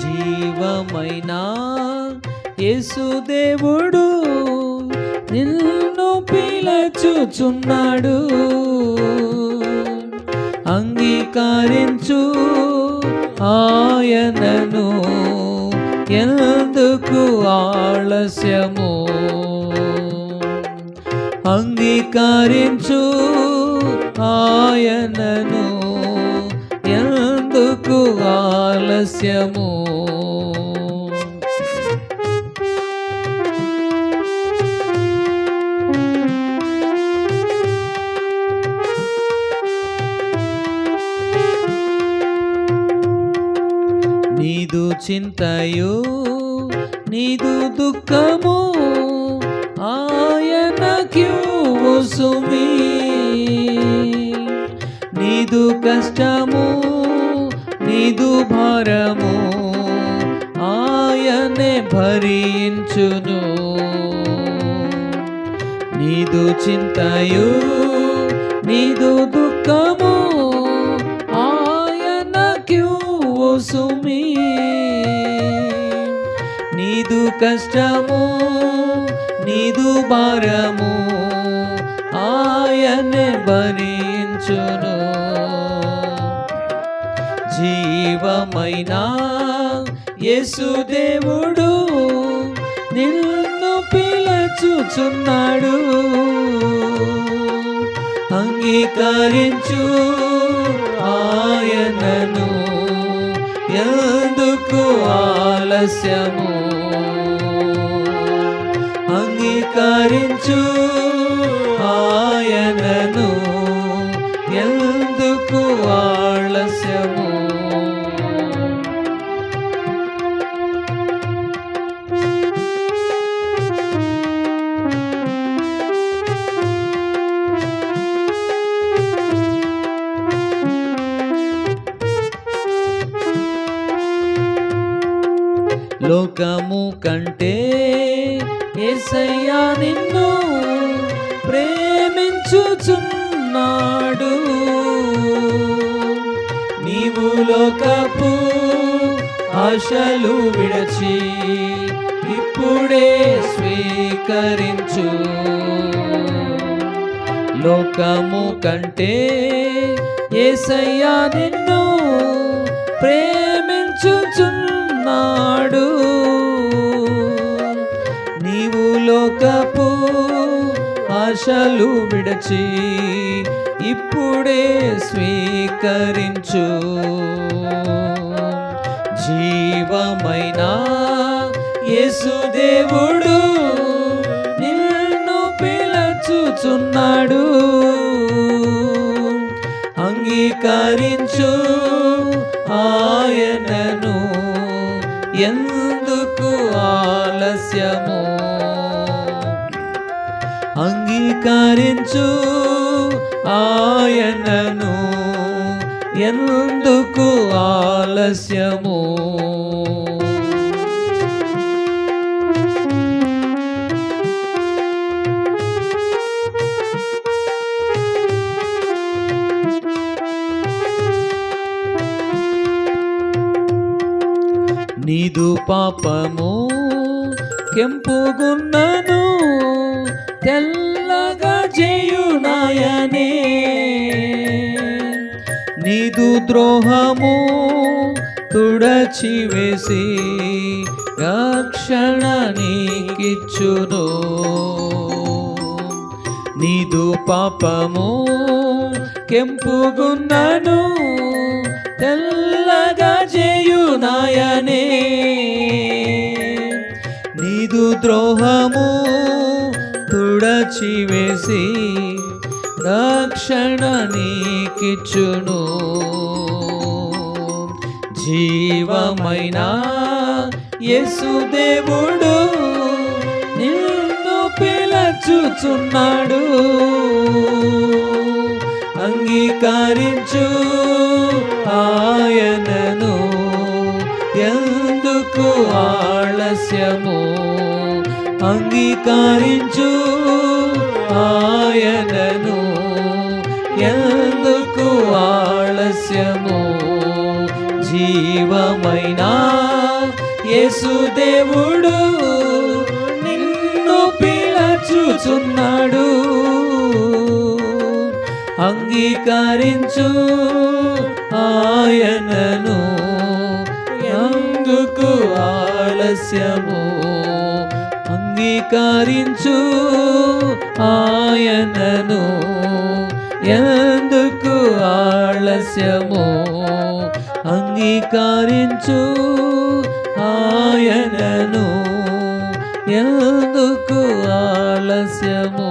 జీవమైన యేసుదేవుడు నిన్ను పిలచుచున్నాడు. అంగీకరించు ఆయనను. ఎందుకు ఆలస్యము? అంగీకరించు ఆయనను. ఎందుకు ఆలస్యము? నీదు చింతయు నీదు దుఃఖము ఆయన క్యూసుమి నీదు కష్టము నీదు భారము ఆయనే భరించును. నీదు చింతయు నీదు దుఃఖము నీదు కష్టము నీదు భారము ఆయనే భరించును. జీవమైన యేసుదేవుడు నిన్ను పిలచుచున్నాడు. అంగీకరించు ఆయనను ఎందుకు ఆలస్యము? అంగీకరించు ఆయనను ఎందుకు ఆలస్యము? లోకము కంటే ఏసయ్యా నిన్ను ప్రేమించుచున్నాడు. నీవు లోకపు ఆశలు విడచి ఇప్పుడే స్వీకరించు. లోకము కంటే ఏసయ్యా నిన్ను ప్రేమించుచున్నాడు. లోకపు ఆశలు విడచి ఇప్పుడే స్వీకరించు. జీవమైన యేసుదేవుడు నిన్ను పిలచుచున్నాడు. అంగీకరించు ఆయనను. ఎందుకు ఆలస్యము? అంగీకరించు ఆయనను. ఎందుకు ఆలస్యము? నీదు పాపము కెంపుగున్నను. తెల్లగా చేయునాయనే నీదు ద్రోహము తుడచివేసి రక్షణ నీకిచ్చును. నీదు పాపము కెంపుగున్నను తెల్లగా చేయునాయనే నీదు ద్రోహము తుడచివేసి రక్షణ నీకిచ్చును. జీవమైన యేసుదేవుడు నిన్ను పిలచుచున్నాడు. అంగీకారి అంగీకరించు ఆయనను. ఎందుకు ఆలస్యము? జీవమైన? యేసుదేవుడు నిన్ను పిలచుచున్నాడు. అంగీకరించు ఆయనను. ఎందుకు ఆలస్యము? అంగీకరించు ఆయనను. ఎందుకు ఆలస్యము? అంగీకరించు ఆయనను. ఎందుకు ఆలస్యము?